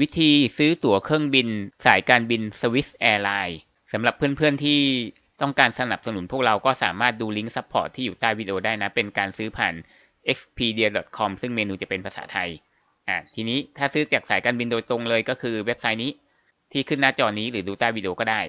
วิธีซื้อตั๋วเครื่องบิน สายการบิน Swiss Airlines สำหรับเพื่อนๆที่ต้องการสนับสนุนพวกเราก็สามารถดูลิงก์ซัพพอร์ตที่อยู่ใต้วิดีโอได้นะ เป็นการซื้อผ่าน expedia.com ซึ่งเมนูจะเป็นภาษาไทยอ่าทีนี้ถ้าซื้อจากสายการบินโดยตรงเลยก็คือเว็บไซต์นี้ที่ขึ้นหน้าจอนี้หรือดูใต้วิดีโอก็ได้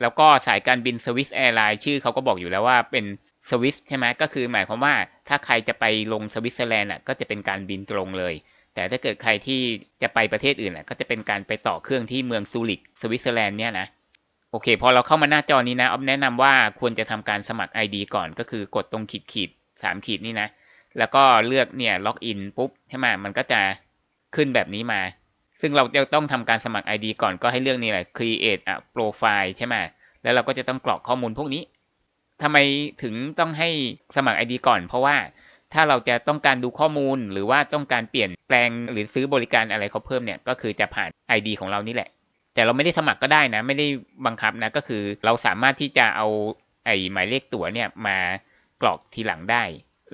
แล้วก็สายการบิน Swiss Airlines ชื่อเขาก็บอกอยู่แล้วว่าเป็นสวิสใช่ไหมก็คือหมายความว่าถ้าใครจะไปลงสวิตเซอร์แลนด์อะก็จะเป็นการบินตรงเลย แต่ถ้าเกิดใครที่จะไปประเทศอื่นอะก็จะเป็นการไปต่อเครื่องที่เมืองซูริกสวิตเซอร์แลนด์เนี่ยนะโอเค พอเราเข้ามาหน้าจอนี้นะออฟแนะนำว่าควรจะทำการสมัคร ID ก่อนก็คือกดตรงขีดขีดสามขีดนี่นะ แล้วก็เลือกเนี่ยล็อกอินปุ๊บใช่ไหมมันก็จะขึ้นแบบนี้มา ซึ่งเราจะต้องทำการสมัคร ID ก่อนก็ให้เลือกนี่แหละ create a profile ใช่ไหมแล้วเราก็จะต้องกรอกข้อมูลพวกนี้ทำไมถึงต้องให้สมัคร ID ก่อน เพราะว่า ถ้าเราจะต้องการดูข้อมูลหรือว่าต้องการเปลี่ยนแปลงหรือซื้อบริการอะไรเขาเพิ่มเนี่ยก็คือจะผ่าน ID ของเรานี่แหละ แต่เราไม่ได้สมัครก็ได้นะ ไม่ได้บังคับนะก็คือเราสามารถที่จะเอาไอ้หมายเลขตั๋วเนี่ยมากรอกทีหลังได้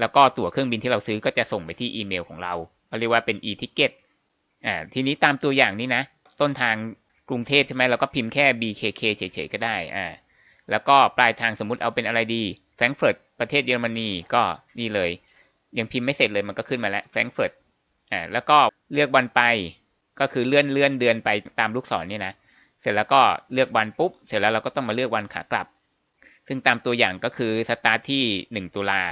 แล้วก็ตั๋วเครื่องบินที่เราซื้อก็จะส่งไปที่อีเมลของเราเราเรียกว่าเป็น e-ticket อ่าทีนี้ตามตัวอย่างนี้นะ ต้นทางกรุงเทพใช่ไหมเราก็พิมพ์แค่ BKK เฉยๆก็ได้อ่าแล้วก็ปลายทางสมมติเอาเป็นอะไรดีแฟรงก์เฟิร์ตประเทศเยอรมนีก็นี่เลย ยังพิมพ์ไม่เสร็จเลยมันก็ขึ้นมาแล้วแฟรงก์เฟิร์ตอ่าแล้วก็เลือกวันไป ก็คือเลื่อนเลื่อนเดือนไปตามลูกศรนี่นะ เสร็จแล้วก็เลือกวันปุ๊บ เสร็จแล้วเราก็ต้องมาเลือกวันขากลับ ซึ่งตามตัวอย่างก็คือสตาร์ทที่ 1 ตุลา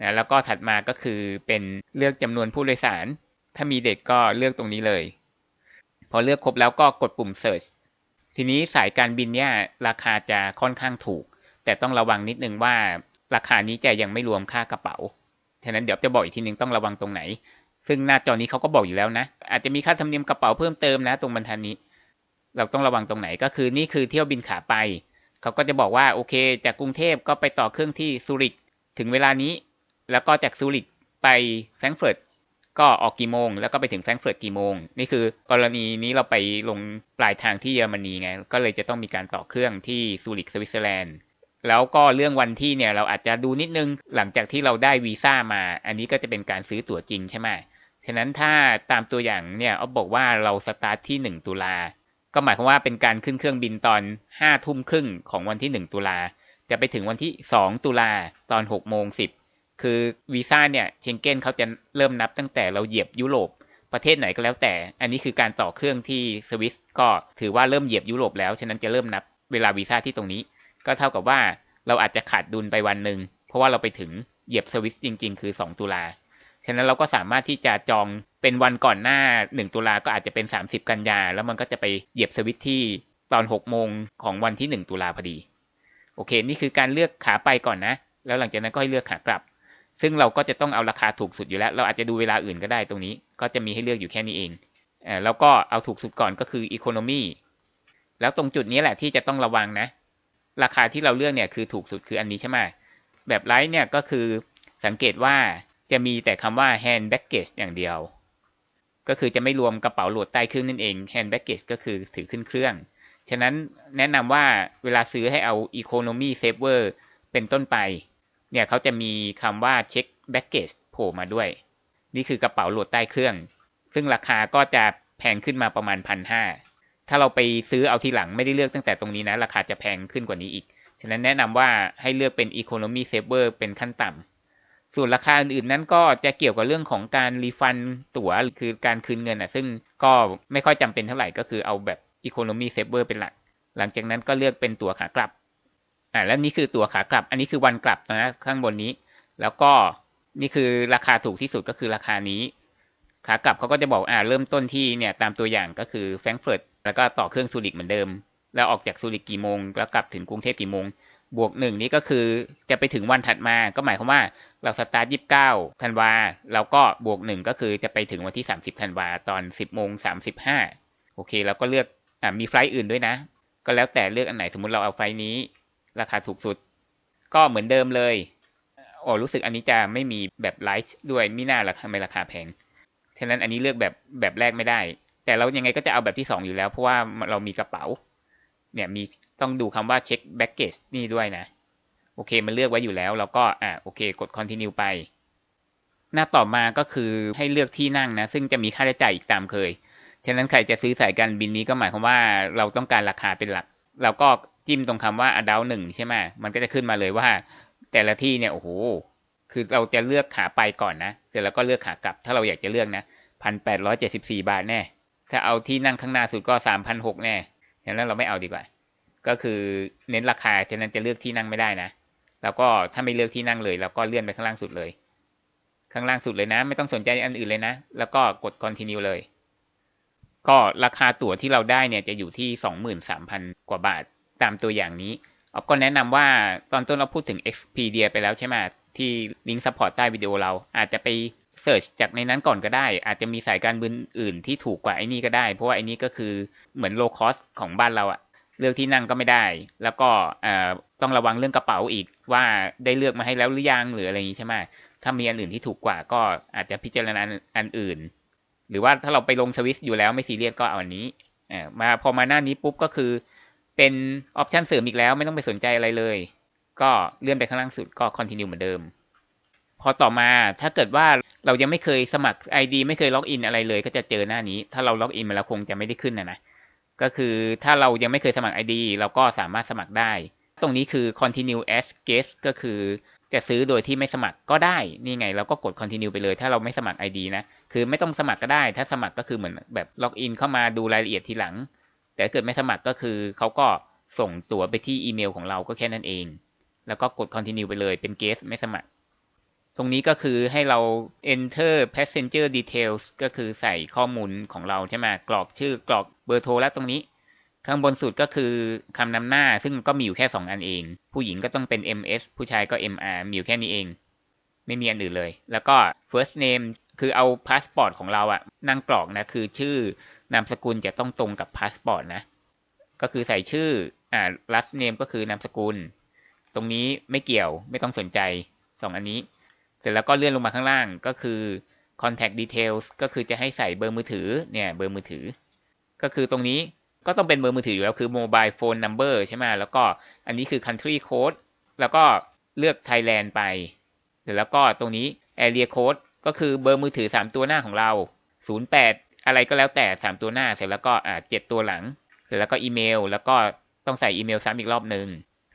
นะแล้วก็ถัดมาก็คือเป็นเลือกจำนวนผู้โดยสาร ถ้ามีเด็กก็เลือกตรงนี้เลย พอเลือกครบแล้วก็กดปุ่ม search ทีนี้สายการบินเนี่ยราคาจะค่อนข้างถูก แต่ต้องระวังนิดนึงว่าราคานี้จะยังไม่รวมค่ากระเป๋า ฉะนั้นเดี๋ยวจะบอกอีกทีนึงต้องระวังตรงไหน ซึ่งหน้าจอนี้เขาก็บอกอยู่แล้วนะ อาจจะมีค่าธรรมเนียมกระเป๋าเพิ่มเติมนะ ตรงบรรทัดนี้ เราต้องระวังตรงไหนก็คือนี่คือเที่ยวบินขาไปเขาก็จะบอกว่าโอเค จากกรุงเทพก็ไปต่อเครื่องที่ซูริกถึงเวลานี้ แล้วก็จากซูริกไปแฟรงก์เฟิร์ตก็ออกกี่โมง แล้วก็ไปถึงแฟรงก์เฟิร์ตกี่โมง นี่คือกรณีนี้เราไปลงปลายทางที่เยอรมนีไง ก็เลยจะต้องมีการต่อเครื่องที่ซูริกสวิตเซอร์แลนด์ แล้วก็เรื่องวันที่เนี่ยเราอาจจะดูนิดนึงหลังจากที่เราได้วีซ่ามา อันนี้ก็จะเป็นการซื้อตั๋วจริงใช่ไหมฉะนั้นถ้าตามตัวอย่างเนี่ยเอาบอกว่าเราสตาร์ทที่ 1 ตุลา ก็หมายความว่าเป็นการขึ้นเครื่องบินตอน5ทุ่มครึ่งของวันที่ 1 ตุลา จะไปถึงวันที่ 2 ตุลาตอน6โมง10 คือวีซ่าเนี่ยเชงเก้นเขาจะเริ่มนับตั้งแต่เราเหยียบยุโรปประเทศไหนก็แล้วแต่ อันนี้คือการต่อเครื่องที่สวิสก็ถือว่าเริ่มเหยียบยุโรปแล้ว ฉะนั้นจะเริ่มนับเวลาวีซ่าที่ตรงนี้ ก็เท่ากับว่าเราอาจจะขาดดุลไปวันหนึ่งเพราะว่าเราไปถึงเหยียบสวิสจริง ๆ คือ 2 ตุลาฉะนั้นเราก็สามารถที่จะจองเป็นวันก่อนหน้า 1 ตุลาก็อาจจะเป็น 30 กันยา แล้วมันก็จะไปเหยียบสวิตที่ตอน 6 โมงของวันที่ 1 ตุลาพอดี โอเค นี่คือการเลือกขาไปก่อนนะ แล้วหลังจากนั้นก็ให้เลือกขากลับ ซึ่งเราก็จะต้องเอาราคาถูกสุดอยู่แล้ว เราอาจจะดูเวลาอื่นก็ได้ตรงนี้ ก็จะมีให้เลือกอยู่แค่นี้เองอแล้วก็เอาถูกสุดก่อนก็คืออีโคโนมีแล้วตรงจุดนี้แหละที่จะต้องระวังนะ ราคาที่เราเลือกเนี่ยคือถูกสุดคืออันนี้ใช่ไหมแบบไลท์เนี่ยก็คือสังเกตว่าจะมีแต่คำว่า hand baggage อย่างเดียว ก็คือจะไม่รวมกระเป๋าโหลดใต้เครื่องนั่นเอง hand baggage ก็คือถือขึ้นเครื่อง ฉะนั้นแนะนำว่าเวลาซื้อให้เอา economy saver เป็นต้นไป เนี่ยเขาจะมีคำว่าเช็คแบ็กเกจโผล่มาด้วย นี่คือกระเป๋าโหลดใต้เครื่อง ซึ่งราคาก็จะแพงขึ้นมาประมาณพันห้า ถ้าเราไปซื้อเอาทีหลังไม่ได้เลือกตั้งแต่ตรงนี้นะ ราคาจะแพงขึ้นกว่านี้อีก ฉะนั้นแนะนำว่าให้เลือกเป็น Economy Saver เป็นขั้นต่ำส่วนราคาอื่นๆนั้นก็จะเกี่ยวกับเรื่องของการรีฟันตั๋วคือการคืนเงินอะ ซึ่งก็ไม่ค่อยจำเป็นเท่าไหร่ก็คือเอาแบบ Economy Saver เป็นหลัก หลังจากนั้นก็เลือกเป็นตั๋วขากลับอ่าแล้วนี่คือตั๋วขากลับ อันนี้คือวันกลับนะข้างบนนี้ แล้วก็นี่คือราคาถูกที่สุดก็คือราคานี้ ขากลับเขาก็จะบอกอ่าเริ่มต้นที่เนี่ยตามตัวอย่างก็คือแฟรงก์เฟิร์ต แล้วก็ต่อเครื่องซูริกเหมือนเดิม แล้วออกจากซูริกกี่โมง แล้วกลับถึงกรุงเทพกี่โมง บวกหนึ่งนี้ก็คือจะไปถึงวันถัดมา ก็หมายความว่าเราสตาร์ทยี่สิบเก้าธันวาแล้วก็บวกหนึ่งก็คือจะไปถึงวันที่สามสิบธันวาตอนสิบโมงสามสิบห้าโอเคเราก็เลือกอ่ามีไฟล์อื่นด้วยนะ ก็แล้วแต่เลือกอันไหนสมมุติเราเอาไฟล์นี้ ราคาถูกสุด ก็เหมือนเดิมเลยโอ้รู้สึกอันนี้จะไม่มีแบบไลท์ด้วยมิน่าราคาไม่ราคาแพง ฉะนั้นอันนี้เลือกแบบแบบแรกไม่ได้ แต่เรายังไงก็จะเอาแบบที่สองอยู่แล้ว เพราะว่าเรามีกระเป๋า เนี่ยมีต้องดูคำว่าเช็คแบ็กเกจนี่ด้วยนะ โอเค มันเลือกไว้อยู่แล้ว เราก็อ่าโอเค กด continue ไป หน้าต่อมาก็คือให้เลือกที่นั่งนะ ซึ่งจะมีค่าใช้จ่ายอีกตามเคย ฉะนั้นใครจะซื้อสายการบินนี้ก็หมายความว่าเราต้องการราคาเป็นหลัก เราก็จิ้มตรงคำว่า adult หนึ่งใช่ไหมมันก็จะขึ้นมาเลยว่า แต่ละที่เนี่ยโอ้โหคือเราจะเลือกขาไปก่อนนะ เสร็จแล้วก็เลือกขากลับ ถ้าเราอยากจะเลือกนะพันแปดร้อยเจ็ดสิบสี่บาทแน่ ถ้าเอาที่นั่งข้างหน้าสุดก็สามพันหกแน่ฉะนั้นเราไม่เอาดีกว่า ก็คือเน้นราคาฉะนั้นจะเลือกที่นั่งไม่ได้นะ แล้วก็ถ้าไม่เลือกที่นั่งเลยเราก็เลื่อนไปข้างล่างสุดเลย ข้างล่างสุดเลยนะ ไม่ต้องสนใจอันอื่นเลยนะ แล้วก็กด continue เลย ก็ราคาตั๋วที่เราได้เนี่ยจะอยู่ที่สองหมื่นสามพันกว่าบาทตามตัวอย่างนี้ออฟก็แนะนำว่าตอนต้นเราพูดถึง Expedia ไปแล้วใช่ไหมที่ลิงก์ซัพพอร์ตใต้วิดีโอเราอาจจะไป เสิร์ชจากในนั้นก่อนก็ได้ อาจจะมีสายการบินอื่นที่ถูกกว่าไอ้นี่ก็ได้ เพราะว่าไอ้นี้ก็คือเหมือนโลคอสของบ้านเราอะเลือกที่นั่งก็ไม่ได้ แล้วก็ต้องระวังเรื่องกระเป๋าอีกว่าได้เลือกมาให้แล้วหรือยังหรืออะไรอย่างนี้ใช่ไหมถ้ามีอันอื่นที่ถูกกว่าก็อาจจะพิจารณาอันอื่น หรือว่าถ้าเราไปลงสวิสอยู่แล้วไม่ซีเรียสก็เอาอันนี้มาพอมาหน้านี้ปุ๊บก็คือ เป็นออปชันเสริมอีกแล้วไม่ต้องไปสนใจอะไรเลย ก็เลื่อนไปข้างล่างสุดก็ continue เหมือนเดิม พอต่อมาถ้าเกิดว่าเรายังไม่เคยสมัคร ID ไม่เคยล็อกอินอะไรเลย ก็จะเจอหน้านี้ ถ้าเราล็อกอินมาแล้วคงจะไม่ได้ขึ้นนะนะก็คือถ้าเรายังไม่เคยสมัคร ID เราก็สามารถสมัครได้ ตรงนี้คือ continue as guest ก็คือจะซื้อโดยที่ไม่สมัครก็ได้ นี่ไงเราก็กด continue ไปเลย ถ้าเราไม่สมัคร ID นะ คือไม่ต้องสมัครก็ได้ ถ้าสมัครก็คือเหมือนแบบล็อกอินเข้ามาดูรายละเอียดทีหลัง แต่เกิดไม่สมัครก็คือเขาก็ส่งตั๋วไปที่อีเมลของเราก็แค่นั้นเอง แล้วก็กด continue ไปเลย เป็น guest ไม่สมัคร ตรงนี้ก็คือให้เรา enter passenger details ก็คือใส่ข้อมูลของเราใช่ไหมกรอกชื่อกรอกเบอร์โทรแล้วตรงนี้ ข้างบนสุดก็คือคำนำหน้าซึ่งก็มีอยู่แค่ 2 อันเอง ผู้หญิงก็ต้องเป็น ms ผู้ชายก็ mr มีอยู่แค่นี้เอง ไม่มีอันอื่นเลย แล้วก็ first name คือเอาพาสปอร์ตของเราอะนั่งกรอกนะคือชื่อนามสกุลจะต้องตรงกับพาสปอร์ตนะ ก็คือใส่ชื่ออ่า last name ก็คือนามสกุล ตรงนี้ไม่เกี่ยวไม่ต้องสนใจ2อันนี้ สร็จแล้วก็เลื่อนลงมาข้างล่างก็คือ contact details ก็คือจะให้ใส่เบอร์มือถือเนี่ยเบอร์มือถือ ก็คือตรงนี้ก็ต้องเป็นเบอร์มือถืออยู่แล้วคือ mobile phone number ใช่ไหมแล้วก็อันนี้คือ country code แล้วก็เลือก Thailand ไป เสร็จแล้วก็ตรงนี้ area code ก็คือเบอร์มือถือ 3 ตัวหน้าของเรา 08 อะไรก็แล้วแต่ 3 ตัวหน้า เสร็จแล้วก็อ่า7ตัวหลัง เสร็จแล้วก็อีเมล แล้วก็ต้องใส่อีเมลซ้ำอีกรอบหนึ่ง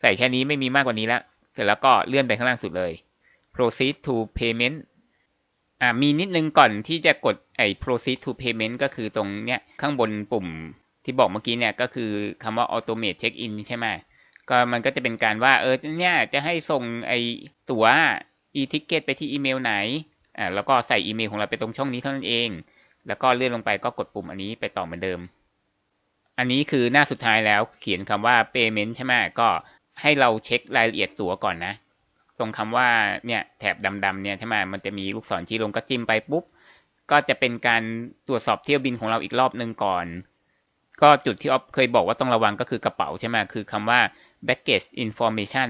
ใส่แค่นี้ไม่มีมากกว่านี้ละ เสร็จแล้วก็เลื่อนไปข้างล่างสุดเลย proceed to payment อ่ามีนิดนึงก่อนที่จะกดไอ้ proceed to payment ก็คือตรงเนี้ยข้างบนปุ่มที่บอกเมื่อกี้เนี่ยก็คือคำว่า automate check in ใช่ไหมก็มันก็จะเป็นการว่าเออเนี่ยจะให้ส่งไอ้ตั๋ว e-ticket ไปที่อีเมลไหนอ่าแล้วก็ใส่อีเมลของเราไปตรงช่องนี้เท่านั้นเอง แล้วก็เลื่อนลงไปก็กดปุ่มอันนี้ไปต่อเหมือนเดิม อันนี้คือหน้าสุดท้ายแล้วเขียนคำว่า payment ใช่ไหมก็ให้เราเช็ครายละเอียดตั๋วก่อนนะ ตรงคำว่าเนี่ยแถบดำๆเนี่ยใช่ไหมมันจะมีลูกศรชี้ลงก็จิ้มไปปุ๊บ ก็จะเป็นการตรวจสอบเที่ยวบินของเราอีกรอบหนึ่งก่อน ก็จุดที่ออฟเคยบอกว่าต้องระวังก็คือกระเป๋าใช่ไหมคือคำว่า baggage information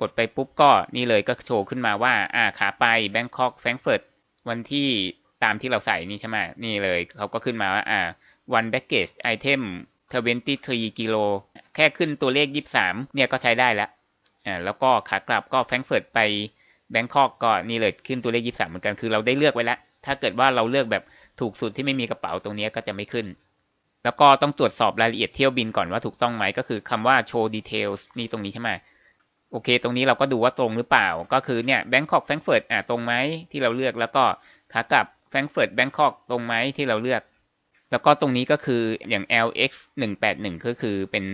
กดไปปุ๊บก็นี่เลยก็โชว์ขึ้นมาว่า อ่าขาไป Bangkok Frankfurt วันที่ตามที่เราใส่นี่ใช่ไหมนี่เลยเขาก็ขึ้นมาว่าอ่า one baggage item 23กิโลแค่ขึ้นตัวเลข 23เนี่ยก็ใช้ได้แล้ว แล้วก็ขากลับก็แฟรงเฟิร์ตไปแบงคอกก็นี่เลยขึ้นตัวเลข23เหมือนกันคือเราได้เลือกไว้แล้ว ถ้าเกิดว่าเราเลือกแบบถูกสุดที่ไม่มีกระเป๋าตรงนี้ก็จะไม่ขึ้น แล้วก็ต้องตรวจสอบรายละเอียดเที่ยวบินก่อนว่าถูกต้องไหมก็คือคำว่า show details นี่ตรงนี้ใช่ไหมโอเค ตรงนี้เราก็ดูว่าตรงหรือเปล่า ก็คือเนี่ยแบงคอกแฟรงเฟิร์ตอ่าตรงไหมที่เราเลือกแล้วก็ขากลับแฟรงเฟิร์ตแบงคอกตรงไหมที่เราเลือก แล้วก็ตรงนี้ก็คืออย่าง LX 181ก็คือเป็น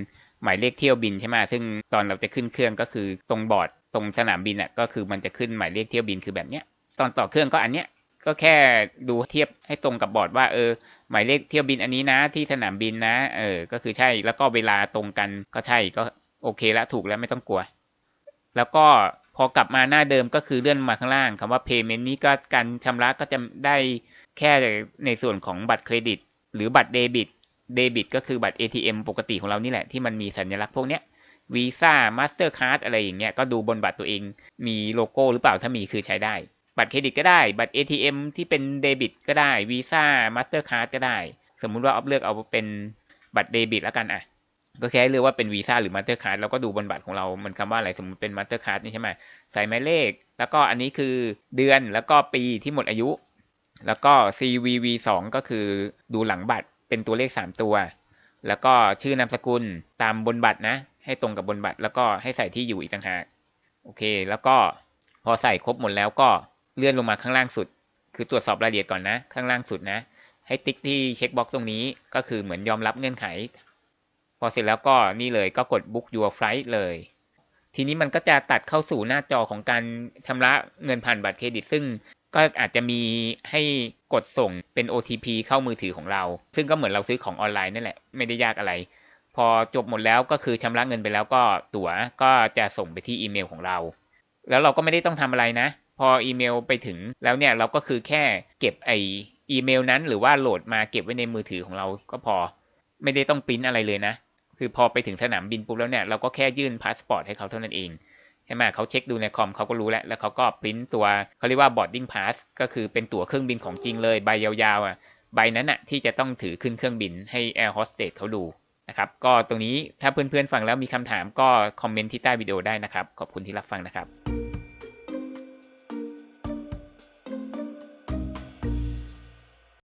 หมายเลขเที่ยวบินใช่ไหมซึ่งตอนเราจะขึ้นเครื่องก็คือตรงบอร์ดตรงสนามบินอะก็คือมันจะขึ้นหมายเลขเที่ยวบินคือแบบเนี้ย ตอนต่อเครื่องก็อันเนี้ยก็แค่ดูเทียบให้ตรงกับบอร์ดว่าเออหมายเลขเที่ยวบินอันนี้นะ ที่สนามบินนะเออก็คือใช่แล้วก็เวลาตรงกันก็ใช่ก็โอเคแล้วถูกแล้วไม่ต้องกลัว แล้วก็พอกลับมาหน้าเดิมก็คือเลื่อนมาข้างล่างคำว่า payment นี้ก็การชำระก็จะได้แค่ในส่วนของบัตรเครดิต หรือบัตรเดบิต เดบิตก็คือบัตร ATM ปกติของเรานี่แหละที่มันมีสัญลักษณ์พวกเนี้ยวีซ่ามาสเตอร์คาร์ดอะไรอย่างเงี้ยก็ดูบนบัตรตัวเองมีโลโก้หรือเปล่าถ้ามีคือใช้ได้ บัตรเครดิตก็ได้ บัตร ATM ที่เป็นเดบิตก็ได้วีซ่ามาสเตอร์คาร์ดก็ได้ สมมุติว่าออฟเลือกเอาเป็นบัตรเดบิตแล้วกันอะก็แค่เลือกว่าเป็นวีซ่าหรือมาสเตอร์คาร์ดเราก็ดูบนบัตรของเรา มันคำว่าอะไรสมมติเป็นมาสเตอร์คาร์ดนี่ใช่ไหมใส่หมายเลข แล้วก็อันนี้คือเดือนแล้วก็ปีที่หมดอายุ แล้วก็ CVV 2ก็คือดูหลังบัตร เป็นตัวเลขสามตัว แล้วก็ชื่อนามสกุลตามบนบัตรนะ ให้ตรงกับบนบัตร แล้วก็ให้ใส่ที่อยู่อีกต่างหากโอเค แล้วก็พอใส่ครบหมดแล้วก็เลื่อนลงมาข้างล่างสุด คือตรวจสอบรายละเอียดก่อนนะ ข้างล่างสุดนะ ให้ติ๊กที่เช็คบ็อกซ์ตรงนี้ก็คือเหมือนยอมรับเงื่อนไข พอเสร็จแล้วก็นี่เลยก็กด book your flight เลย ทีนี้มันก็จะตัดเข้าสู่หน้าจอของการชำระเงินผ่านบัตรเครดิต ซึ่ง ก็อาจจะมีให้กดส่งเป็น OTP เข้ามือถือของเรา ซึ่งก็เหมือนเราซื้อของออนไลน์นั่นแหละ ไม่ได้ยากอะไร พอจบหมดแล้วก็คือชำระเงินไปแล้วก็ตั๋วก็จะส่งไปที่อีเมลของเรา แล้วเราก็ไม่ได้ต้องทำอะไรนะ พออีเมลไปถึงแล้วเนี่ยเราก็คือแค่เก็บไออีเมลนั้นหรือว่าโหลดมาเก็บไว้ในมือถือของเราก็พอ ไม่ได้ต้องปริ้นอะไรเลยนะ คือพอไปถึงสนามบินปุ๊บแล้วเนี่ยเราก็แค่ยื่นพาสปอร์ตให้เขาเท่านั้นเอง ใช่ไหมเขาเช็คดูในคอมเขาก็รู้แล้ว แล้วเขาก็ปริ้นตัวเขาเรียกว่า boarding pass ก็คือเป็นตั๋วเครื่องบินของจริงเลยใบยาวๆอะใบนั้นอะที่จะต้องถือขึ้นเครื่องบินให้ air hostess เขาดูนะครับ ก็ตรงนี้ถ้าเพื่อนๆฟังแล้วมีคำถามก็คอมเมนต์ที่ใต้วิดีโอได้นะครับ ขอบคุณที่รับฟังนะครับ